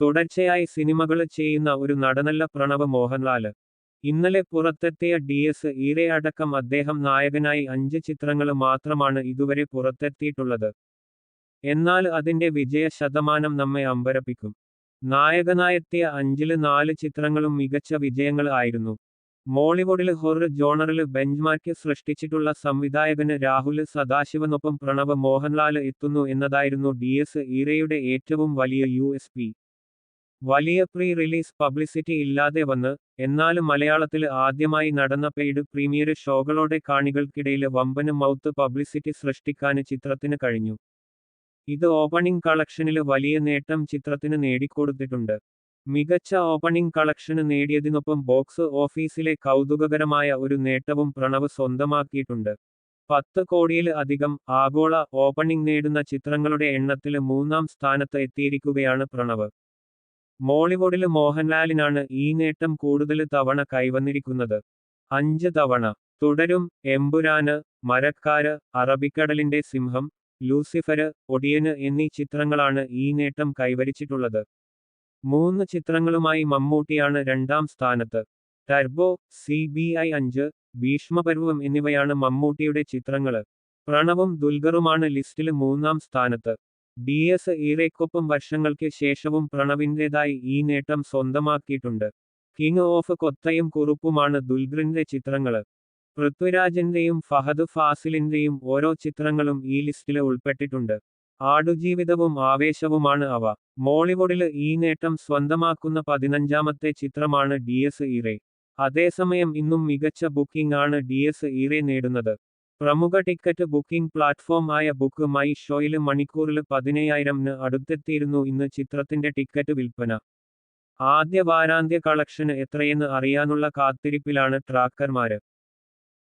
തുടർച്ചയായി സിനിമകൾ ചെയ്യുന്ന ഒരു നടനല്ല പ്രണവ് മോഹൻലാൽ. ഇന്നലെ പുറത്തെത്തിയ ഡി എസ് ഈരയടക്കം അദ്ദേഹം നായകനായി അഞ്ച് ചിത്രങ്ങൾ മാത്രമാണ് ഇതുവരെ പുറത്തെത്തിയിട്ടുള്ളത്. എന്നാൽ അതിന്റെ വിജയ ശതമാനം നമ്മെ അമ്പരപ്പിക്കും. നായകനായെത്തിയ അഞ്ചിൽ നാല് ചിത്രങ്ങളും മികച്ച വിജയങ്ങൾ ആയിരുന്നു. മോളിവുഡിൽ ഹൊറർ ജോണറിൽ ബെഞ്ച്മാർക്ക് സൃഷ്ടിച്ചിട്ടുള്ള സംവിധായകന് രാഹുൽ സദാശിവനൊപ്പം പ്രണവ് മോഹൻലാൽ എത്തുന്നു എന്നതായിരുന്നു ഡി എസ് ഈരയുടെ ഏറ്റവും വലിയ യു എസ് പി. വലിയ പ്രീ റിലീസ് പബ്ലിസിറ്റി ഇല്ലാതെ വന്ന് എന്നാലും മലയാളത്തിൽ ആദ്യമായി നടന്ന പെയ്ഡ് പ്രീമിയർ ഷോകളോടെ കാണികൾക്കിടയിൽ വമ്പന് മൗത്ത് പബ്ലിസിറ്റി സൃഷ്ടിക്കാന് ചിത്രത്തിന് കഴിഞ്ഞു. ഇത് ഓപ്പണിംഗ് കളക്ഷനിൽ വലിയ നേട്ടം ചിത്രത്തിന് നേടിക്കൊടുത്തിട്ടുണ്ട്. മികച്ച ഓപ്പണിംഗ് കളക്ഷന് നേടിയതിനൊപ്പം ബോക്സ് ഓഫീസിലെ കൗതുകകരമായ ഒരു നേട്ടവും പ്രണവ് സ്വന്തമാക്കിയിട്ടുണ്ട്. പത്ത് കോടിയിൽ അധികം ആഗോള ഓപ്പണിംഗ് നേടുന്ന ചിത്രങ്ങളുടെ എണ്ണത്തിൽ മൂന്നാം സ്ഥാനത്ത് എത്തിയിരിക്കുകയാണ് പ്രണവ്. മോളിവുഡിൽ മോഹൻലാലിനാണ് ഈ നേട്ടം കൂടുതൽ തവണ കൈവന്നിരിക്കുന്നത്. അഞ്ച് തവണ. തുടരും എമ്പുരാന് മരക്കാര് അറബിക്കടലിന്റെ സിംഹം ലൂസിഫര് ഒടിയന് എന്നീ ചിത്രങ്ങളാണ് ഈ നേട്ടം കൈവരിച്ചിട്ടുള്ളത്. മൂന്ന് ചിത്രങ്ങളുമായി മമ്മൂട്ടിയാണ് രണ്ടാം സ്ഥാനത്ത്. ടർബോ സി ബി ഐ അഞ്ച് ഭീഷ്മപർവം എന്നിവയാണ് മമ്മൂട്ടിയുടെ ചിത്രങ്ങൾ. പ്രണവും ദുൽഖറുമാണ് ലിസ്റ്റിൽ മൂന്നാം സ്ഥാനത്ത്. ഡി എസ് ഈറയ്ക്കൊപ്പം വർഷങ്ങൾക്ക് ശേഷവും പ്രണവിന്റെതായി ഈ നേട്ടം സ്വന്തമാക്കിയിട്ടുണ്ട്. കിങ് ഓഫ് കൊത്തയും കുറുപ്പുമാണ് ദുൽഖറിന്റെ ചിത്രങ്ങൾ. പൃഥ്വിരാജിന്റെയും ഫഹദ് ഫാസിലിന്റെയും ഓരോ ചിത്രങ്ങളും ഈ ലിസ്റ്റിൽ ഉൾപ്പെട്ടിട്ടുണ്ട്. ആടുജീവിതവും ആവേശവുമാണ് അവ. മോളിവുഡിൽ ഈ നേട്ടം സ്വന്തമാക്കുന്ന പതിനഞ്ചാമത്തെ ചിത്രമാണ് ഡി എസ് ഈറെ അതേസമയം ഇന്നും മികച്ച ബുക്കിംഗ് ആണ് ഡി എസ് ഈറെ നേടുന്നത്. പ്രമുഖ ടിക്കറ്റ് ബുക്കിംഗ് പ്ലാറ്റ്ഫോമായ ബുക്ക് മൈ ഷോയിൽ മണിക്കൂറിൽ പതിനയ്യായിരംന് അടുത്തെത്തിയിരുന്നു ഇന്ന് ചിത്രത്തിന്റെ ടിക്കറ്റ് വിൽപ്പന. ആദ്യ വാരാന്ത്യ കളക്ഷന് എത്രയെന്ന് അറിയാനുള്ള കാത്തിരിപ്പിലാണ് ട്രാക്കർമാര്.